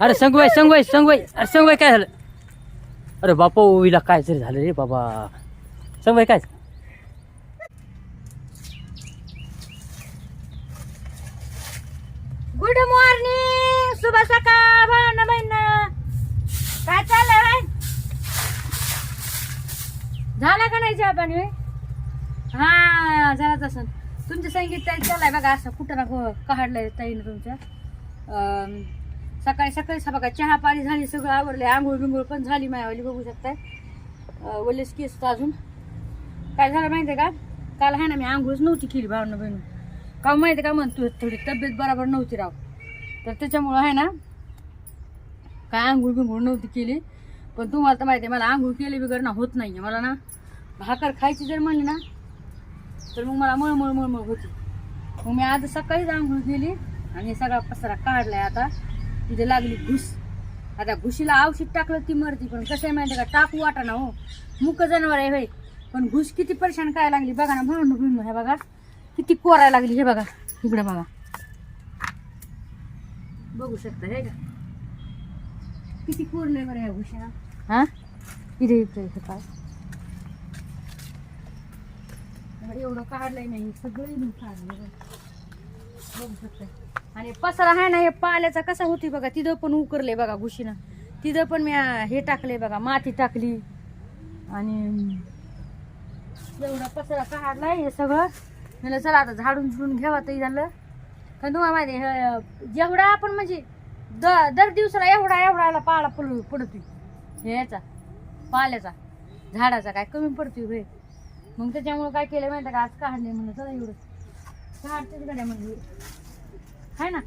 अरे संगवाई संगवाई संगवाई. अरे संगवाई काय झालं? अरे बापा ओवीला काय तरी झालं रे बाबा. संगवाई काय? गुड मॉर्निंग शुभ सकाळ भावना बहिण. काय चाललंय बाय झाला का नाही चहा पाणी? होय? हा झाला तसं तुमचं संगीत ताई चाललंय बघा असं कुठं ना कहाडलंय ताईनं तुमच्या अं, सकाळी सकाळी सा बघा चहा पाणी झाली सगळं आवडले आंघोळ बिंघोळ पण झाली मायावली बघू शकताय. वलेस केस अजून. काय झालं माहितीये का? काल आहे ना मी आंघोळच नव्हती केली भावना बहिण. का माहिती का म्हणतो थोडी तब्येत बरोबर नव्हती राव. तर त्याच्यामुळं आहे ना काय आंघोळ बिंघोळ नव्हती केली. पण तुम्हाला तर माहिती आहे मला आंघोळ केली बिगर ना होत नाही मला ना भाकर खायची जर म्हणली ना तर मग मला मळमळ मळमळ होती. मग मी आज सकाळीच आंघोळ केली आणि सगळा पसरा काढलाय आता. तिथे लागली घुस. आता घुशीला औषध टाकलं ती मरती पण कसं आहे माहिती आहे का? टाकू वाटा ना हो. मुक जनावर आहे होय. पण घुस किती परेशान काय लागली बघा ना भांडू भिंडू हे बघा किती कोरायला लागली हे बघा. इकडे बघा. बघू शकता हे का? किती कोरलंय बरं ह्या घुशीला हा? इथे इथे काय एवढं काढलंय नाही सगळं काढलं बघू शकता. आणि पसरा आहे ना हे पाल्याचा कसा होती बघा तिथं पण उकरले बघा घुशीनं. तिथं पण मी हे टाकले बघा माती टाकली. आणि एवढा पसरा काढलाय हे सगळं. म्हणलं चला आता झाडून झुडून घ्यावा तरी झालं कारण तुम्हाला माहिती आहे, जेवढा आपण म्हणजे द दर दिवसाला एवढा एवढा पाला पड पडतोय. ह्याचा पाल्याचा झाडाचा काय कमी पडतोय होय. मग त्याच्यामुळं काय केलं माहिती आहे का? आज काढले म्हणलं चला एवढं. काढतेच गड्या म्हणजे हाय ना?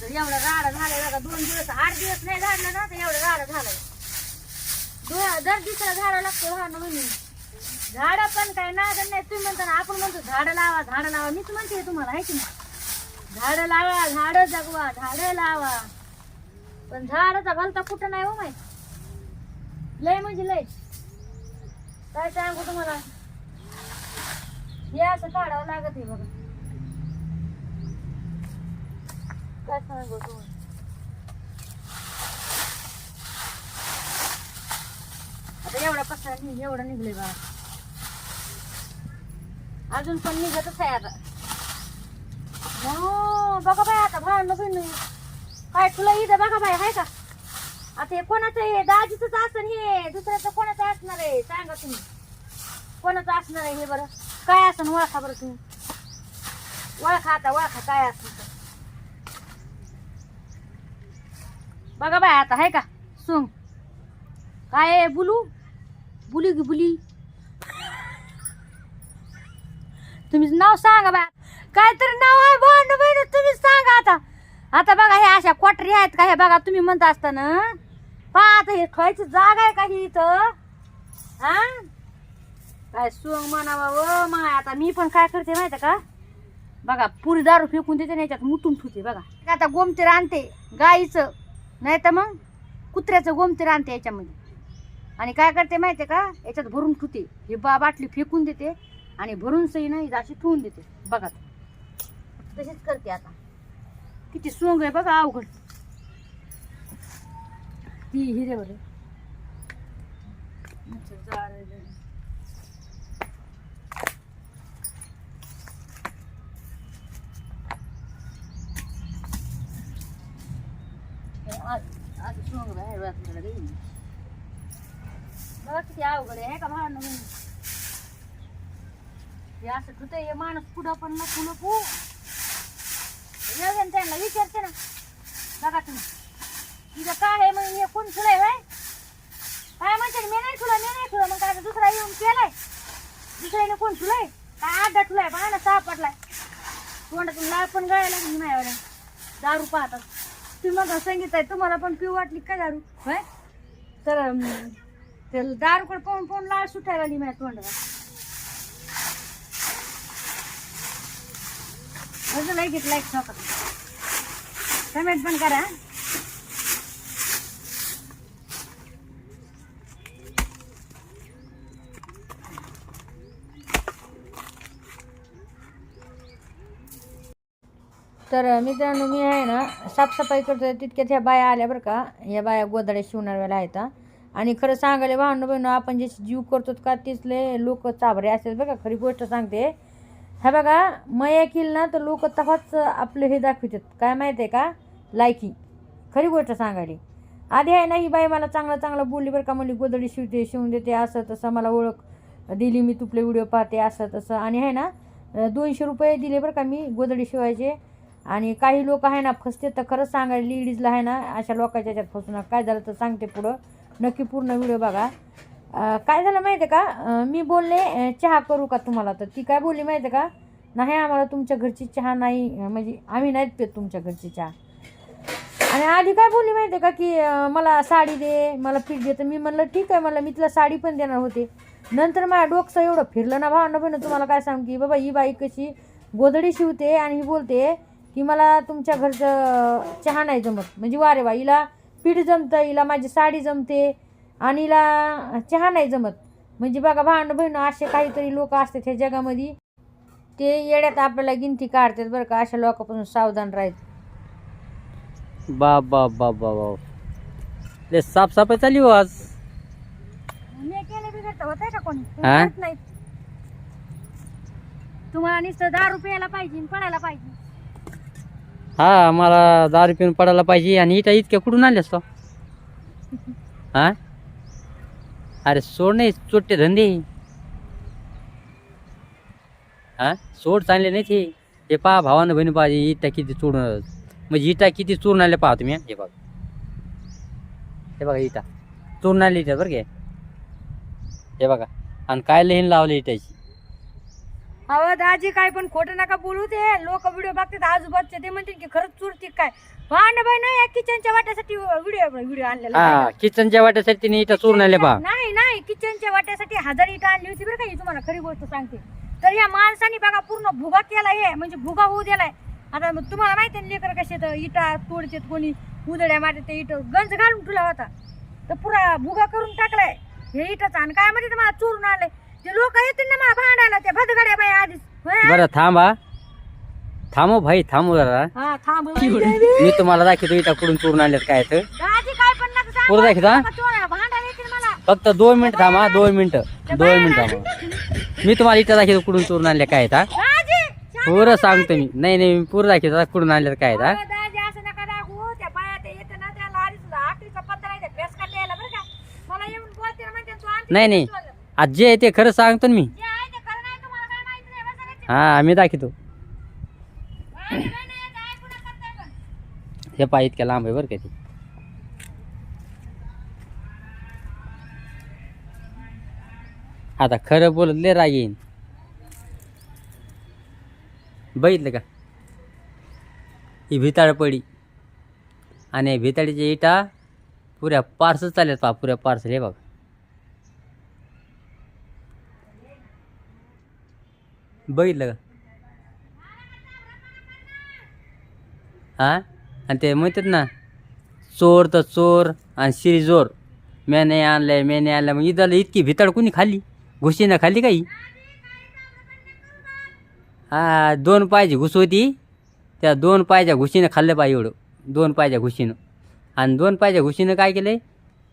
तर एवढा राडा झालाय बघा दोन दिवस आठ दिवस नाही झाडलं ना तर एवढा राडा झालाय. दो- दर दिवसाला झाडं लागतो हा ना म्हणून झाडं पण काय नादन नाही. तुम्ही म्हणता ना आपण म्हणतो झाडं लावा झाडं लावा. मीच म्हणते तुम्हाला आहे की नाही? झाडं लावा झाडं जगवा झाडं लावा. पण झाडाचा भलता कुठं नाही हो माहीत. लय म्हणजे लय. काय सांगू तुम्हाला? हे असं काढावं लागत आहे बघा. काय सांगू तुम्हाला? आता एवढा पसरा निघ एवढं निघले बा अजून पण निघतच आहे आता. हो बघा बाय आता भांडण बहिण काय तुला इथं बघा बाय आहे का? आता हे कोणाचं हे दाजीच असं हे. दुसऱ्याचं कोणाचं असणार आहे? सांगा तुम्ही. कोणाचं असणार आहे हे बरं? काय असं ओळखा बरं तुम्ही. ओळखा आता ओळखा काय असं. बघा बाय आता आहे का? सोंग काय आहे बुलू? बुली की बुली? तुम्ही नाव सांगा बा काहीतरी नाव आहे भांड बहिण तुम्ही सांगा आता. आता बघा हे अशा क्वाटरी आहेत का? हे बघा तुम्ही म्हणता असताना. पहा आता हे खायची जागा आहे का ही इथं? हा? काय सोंग म्हणावा व मग आता मी पण काय करते माहिती का? बघा पुरी दारू फेकून देते ना याच्यात मुटून ठुते बघा. आता गोमतीर आणते गाईचं नाही तर मग कुत्र्याचं गोमतीर आणते याच्यामध्ये. आणि काय करते माहिती का? याच्यात भरून ठुते हे बा बाटली फेकून देते आणि भरून सही नाही अशी ठेवून देते. बघा. तशीच करते आता. किती सोंग आहे बघा अवघड. ती हिरेवर आहे. अच्छा, जाळ आहे जरा. हे आज- आज सोंग आहे, रात्रीला देईन. बघा किती अवघड आहे का भांडण म्हणून हे असं होतं हे माणूस पुढं पण नको नको येऊन त्यांना विचारते ना बघा तुम्ही तिथं काय आहे मग हे कोण ठुलंय बाय काय म्हणते मी नाही ठुला मी नाही ठुला मग काय आता दुसरा येऊन केलाय. दुसऱ्याने कोण ठुलंय? काय आड्डा ठुलाय? पहा ना सापडलाय तोंडातून लाळ पण गळायला लागली माझ्यावर. दारू पाहतात. तुम्ही मग आहे तुम्हाला पण पिऊ वाटली काय दारू होय? तर अं, ते दारूकडे पाहून पाहून लाळ सुटायला लागली माझ्या तोंडाला. अजून लाईक एक लाईक कमेंट पण करा तर मित्रांनो मी आहे ना साफसफाई करतो तितक्यात ह्या बाया आल्या बरं का. या बाया गोधड्या शिवणाऱ्याला आहेत आणि खरं सांगायला भावनं बहिणं आपण जे जीव करतो का तिथले लोक चाबरे असतात बघा खरी गोष्ट सांगते. हा बघा मया केली ना तर लोक तफाच आपलं हे दाखवतात. काय माहिती आहे का? लायकी. खरी गोष्ट सांगायली. आधी आहे ना ही बाई मला चांगलं चांगलं बोलली बरं का म्हणली गोदडी शिवते शिवून देते असं तसं मला ओळख दिली मी तुपले व्हिडिओ पाहते असं तसं. आणि आहे ना दोनशे रुपये दिले बरं का मी गोदडी शिवायचे. आणि काही लोक आहे ना फसते तर खरंच सांगायला लेडीजला आहे ना अशा लोकांच्या ह्याच्यात फसू नका. काय झालं तर सांगते पुढं. नक्की पूर्ण व्हिडिओ बघा. काय झालं माहिती आहे का? मी बोलले चहा करू का तुम्हाला? तर ती काय बोलली माहिती आहे का? नाही आम्हाला तुमच्या घरची चहा नाही. म्हणजे आम्ही नाहीत पित तुमच्या घरची चहा. आणि आधी काय बोलली माहिती आहे का की मला साडी दे मला पीठ दे. तर मी म्हणलं ठीक आहे. मला मी तिला साडी पण देणार होते. नंतर माझ्या डोकसं एवढं फिरलं ना भावना बहिण तुम्हाला काय सांग की बाबा ही बाई कशी गोधडी शिवते आणि ही बोलते की मला तुमच्या घरचं चहा नाही जमत. म्हणजे वारे वा हिला पीठ जमतं हिला माझी साडी जमते आणि हिला चहा नाही जमत. म्हणजे बघा भावना बहिण असे काहीतरी लोक असतात ह्या जगामध्ये. ते येड्यात आपल्याला गिनती काढतात बरं का अशा लोकांपासून सावधान राहायचं. बाप बाप बाप बाप बाप ले साफसफाई चालली हो आज. तुम्हाला नुसतं दहा रुपयाला पाहिजे पडायला पाहिजे. हा मला दारू पिऊन पडायला पाहिजे आणि इथं इतक्या कुठून आले तो? हा? अरे सोड नाही चोट्टे धंदे. हा? सोड चांगले नाही ते. हे पहा भावानं बहिणी पाहिजे इटा किती चोडून म्हणजे इटा किती चोरून आले पाहा तुम्ही हे? बघा. हे बघा इटा. चोरून आले इटा बरं काय हे बघा. आणि काय लहीन लावले इटाची? अहो दाजी काय पण खोटं नका बोलू ते. लोक व्हिडिओ बघतात आजूबाजूचे. ते म्हणतील की खरंच चोरती काय? भांड बाई नाही किचनच्या वाट्यासाठी व्हिडिओ व्हिडिओ आणलेला हा. किचनच्या वाट्यासाठी तिने इटा चोरून आले नाही नाही किचनच्या वाट्यासाठी हजार इटा आणली होती बरं का ही तुम्हाला खरी गोष्ट सांगते. तर या माणसाने बघा पूर्ण भुगा केला हे. म्हणजे भुगा होऊ दिलाय. आता मग तुम्हाला माहिती आहे लेकर कसे तर इटा तोडतात कोणी उदड्या मारतात ते इट. गंज घालून ठेवला होता. तर पुरा भुगा करून टाकलाय. हे इटाचा आणि काय म्हणते मला चोरून आणलंय. ते लोक येतील ना मला भांडायला त्या भदगड्या बाई आधीच. होय? बरं थांबा. थांबो भाई थांबो जरा. हा थांब. मी तुम्हाला दाखवतो इटा कुठून चोरून आणल्यात काय तर. दाजी काय पण नका सांगू. पुरं दाखवता? नका चोरायला भांडायला येतील मला. फक्त दोन मिनिट थांबा दोन मिनिटं. दोन मिनिट थांबा. मी तुम्हाला इटा दाखवतो कुठून चोरून आणल्या काय आहेत, हा शांत पुरं सांगतो. मी. नाही नाही मी पुरं दाखवतो आता कुठून आणल्यात काय आहेत, हा अहो, दाजी असं नका दाखवू. त्या बाया ते येते ना त्याला आधीच आखरीचा पत्ता नाही फेस काढता यायला बरं का. मला येऊन बोलते ना म्हणते तू आणखी नाही. आज जे आहे ते खरं सांगतो ना मी. हा मी दाखवतो. हे पाय इतक्या लांब आहे बरं का ते. आता खरं बोलत लय राग येईन. बघितलं का? ही भिताळ पडी आणि भिताळीच्या इटा पुऱ्या पार्सल चालल्यात पा पुऱ्या पार्सल हे बघ. बघितलं का हा? आणि ते म्हणतात ना चोर तर चोर आणि शिरी जोर. मी नाही आणलंय मी नाही आणलं मग इथं इतकी भिताड कुणी खाल्ली? घुशीनं खाल्ली काही? हा दोन पायची घुस होती. त्या दोन पायच्या घुशीनं खाल्लं पाहिजे एवढं. दोन पायच्या घुशीनं. आणि दोन पायच्या घुशीनं काय केलं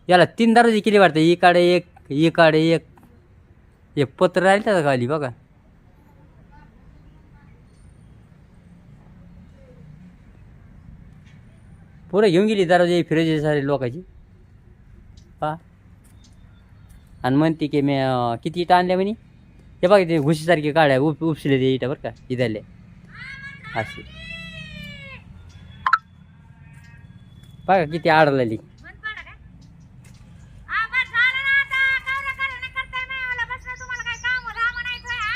याला तीन दरवाजे केली वाटतं. इकडे एक इकडे एक. हे पत्र राहिलं त्याचं खाली बघा. पुरं घेऊन गेली दरवाजे फिरायचे सारे लोकांची. पा आणि म्हणते की मी किती इटा आणल्या म्हणे? हे बघा ते घुशीसारखे काढ्या उप उपसले ते इटा बरं का इथले असे बघा किती आडलेली मन पाडा काय? आ, बस झालं ना आता. कवरं करणं करताय मायावाला. बस ना तुम्हाला काय कामं धामं नाहीत होय, हा?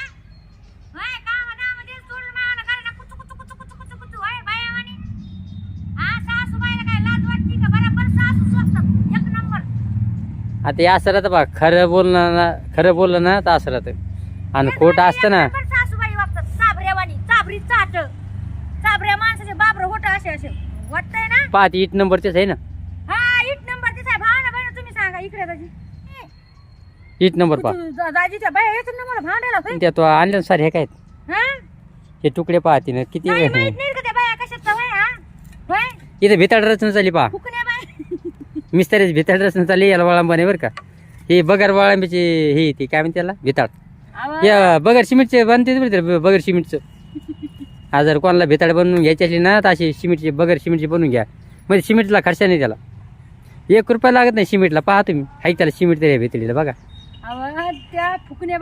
होय, कामं धामं दिलं सोडून मायावाला करणं कुचू, कुचू, कुचू, कुचू, कुचू, कुचू. होय, बायावानी? हा, सासूबाईला काय लाज वाटते का? बरोबर सासू स्वस्त. एक नंबर. आता हे असं राहतं बा खरं बोलणं ना खरं बोललं ना तर असं राहतं आणि खोटं असतं ना. एक नंबर सासूबाई वागतात. चाभऱ्यावानी. चाभरी चाट. चाभऱ्या माणसाचे बाबर असे असे. वाटतंय ना? पाहत इट नंबर तेच आहे ना. हा इट नंबर तिचा भाव ना बहिण तुम्ही सांगा इकडे दाजी. इट नंबर पहा. तू- दाजीच्या बाया येतात ना मला भांडायला? होय. त्या तो आणल्या सारे हे काय? हा? हे तुकडे पाहते ना किती वेळ माहीत नाही का त्या बाया कशा इथे भिताड रचना चालली पहा. फुकण्या बाय मिस्त्रीच भिताड रचना चालली याला वळांबाने बरं का. हे बगर वळांब्याची हे ती काय म्हणते त्याला भिताड. या बगर सिमेंटचे बनते बरं ते बगर सिमेंटचं. हा जर कोणाला भिताड बनवून घ्यायची असली ना तर अशी सिमेंटची बगर सिमेंटची बनवून घ्या. म्हणजे सिमेंटला खर्च नाही त्याला. एक रुपया लागत नाही सिमेंटला पहा तुम्ही. हाय त्याला सिमेंट तरी भितडीला बघा. त्या फुकण्या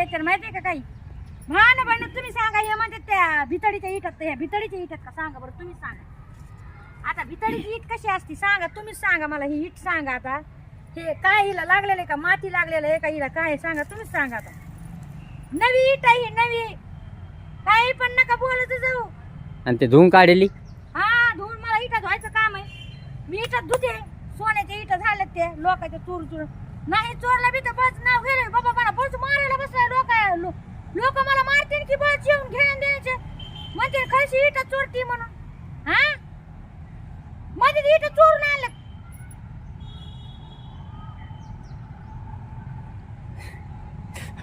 येते माहितीये का काही? भांड भांड तुम्ही सांगा हे म्हणतात त्या भितडीच्या इटात भितडीच्या इटात का सांगा बरं तुम्ही सांगा. आता भितडीची इट कशी असते? सांगा तुम्हीच सांगा मला ही इट सांगा आता. हे काय हिला लागलेलं आहे का? माती लागलेलं आहे का हिला काय? आहे? सांगा तुम्हीच सांगा आता. नवी इट आहे ही, नवी. काही पण नका बोलत जाऊ. आणि ते धुवून काढली? हा धुवून मला इटा धुवायचं काम आहे. मी इटात धुते. सोन्याच्या इटा झाल्यात ते लोकांच्या चोर चोर. नाही चोरला बी तर बस नाव गेले बाबा मला बस मारायला बसलाय लोक लोक मला मारतील की बस येऊन घेऊन द्यायचे म्हणजे खरशी इटा चोरती म्हणून. हा? मध्ये ती इटा चोरून आणलं.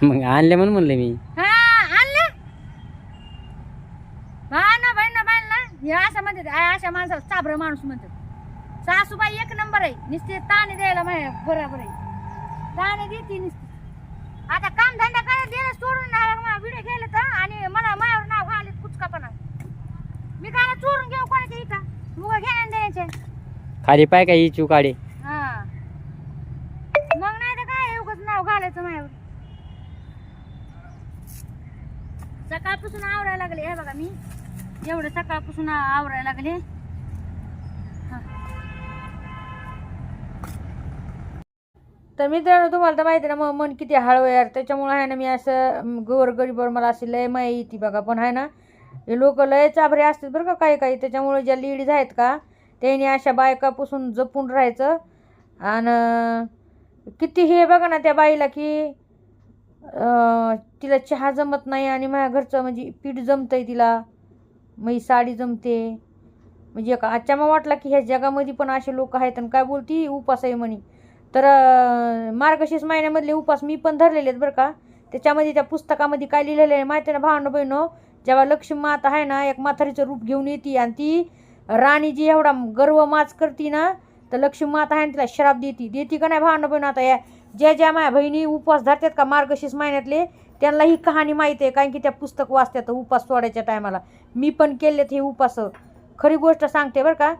मग आणले म्हणून म्हणलं मी. हा आणलं. हा ना बाई ना बाई ना. हे असं म्हणतात आ, अशा माणसाला चाभर माणूस म्हणतात. सासूबाई एक नंबर आहे. नुसते ताणे द्यायला माहिती बरोबर आहे. ताणे देते नुसते. आता काम धंदा करायला दिलं सोडून व्हिडिओ गेले तर? आणि मला माझ्यावर नाव घाले कुचकापणा. मी काय चोरून घेऊ कोणाच्या इथं? मुग घेण्या द्यायचे खाली पाय का ही चू काढे हा. मग नाही तर काय उगाच नाव घालायचं माझ्यावर. सकाळपासून आवरायला लागले हे बघा मी. एवढं सकाळपासून आवरायला लागले. हा. तर मित्रांनो तुम्हाला तर माहिती आहे ना मग मन किती हळवं आहे यार. त्याच्यामुळे आहे ना मी असं गोर गरीबर मला अशी लय माय येते बघा. पण आहे ना हे लोक लय चाभरे असतात बरं का काही काही. त्याच्यामुळे ज्या लेडीज आहेत का त्यांनी अशा बायकापासून जपून राहायचं. आणि किती हे बघा ना त्या बाईला की तिला चहा जमत नाही आणि माझ्या घरचं म्हणजे पीठ जमतंय तिला. मग ही साडी जमते. म्हणजे एक आजच्या मग वाटला की ह्या जगामध्ये पण असे लोक आहेत आणि काय बोलती उपास आहे म्हणे. तर मार्गशीर्ष महिन्यामधले उपास मी पण धरलेले आहेत बरं का. त्याच्यामध्ये त्या पुस्तकामध्ये काय लिहिलेलं आहे माहिती आहे ना भावनं बहिणो? जेव्हा लक्ष्मी माता आहे ना एक म्हातारीचं रूप घेऊन येते आणि ती राणी जी एवढा गर्व माच करते ना तर लक्ष्मी माता आहे ना तिला श्राप देते. देते का नाही भावना बहिणो आता या ज्या ज्या माझ्या बहिणी उपवास धरतात का मार्गशीर्ष महिन्यातले त्यांना ही कहाणी माहिती आहे कारण की त्या पुस्तक वाचतात उपास सोडायच्या टायमाला. मी पण केलेत हे उपास खरी गोष्ट सांगते बरं का.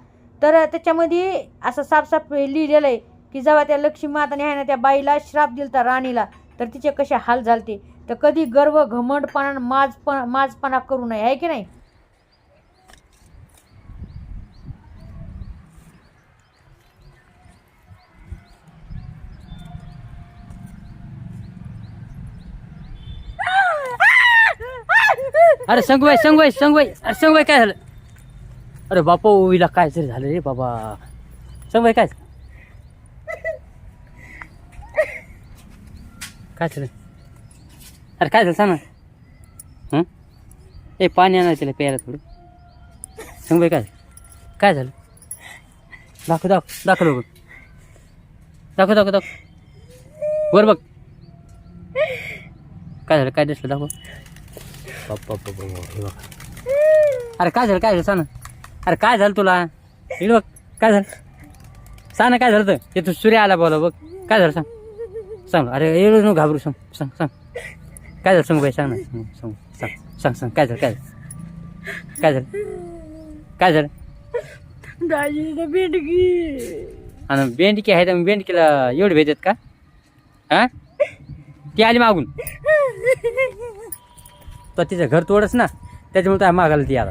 तर त्याच्यामध्ये असं साफसाफ लिहिलेलं आहे की जेव्हा त्या लक्ष्मी माताने आहे ना त्या बाईला श्राप दिलता राणीला तर तिचे कसे हाल झालते. तर कधी गर्व घमंडपणा माजपणा माजपणा करू नये आहे की नाही? अरे संगवाई संगवाई संगवाई अरे संगवाई काय झालं? अरे बापा ओवीला काय तरी झालं रे बाबा. संगवाई काय काय झालं? अरे काय झालं सांग ना. ए पाणी आणा तिला प्यायला थोडं. संगवाई काय काय झालं? दाखव दाखव दाखव बघ. दाखव दाखव दाखव. वर बघ. काय झालं? काय दिसलं? दाखव. बाप्पा हे बघ. अरे काय झालं? काय झालं? सांग अरे काय झालं तुला? हे बघ. काय झालं? सांग ना काय झालं तर ते तू सूर्य आला बोला बघ. काय झालं? सांग. सांग अरे एवढं घाबरू सांग. सांग सांग. काय झालं सांग बाई? सांग ना. हं, सांग सांग सांग सांग. काय झालं काय झालं? काय झालं? काय झालं? बेडगी आणि बेंडकी आहे तर मग बेंडकीला एवढे भेटत का? हा? ती आली मागून. तर तिचं घर तोडच ना. त्याच्यामुळे त्या मागायला ती आता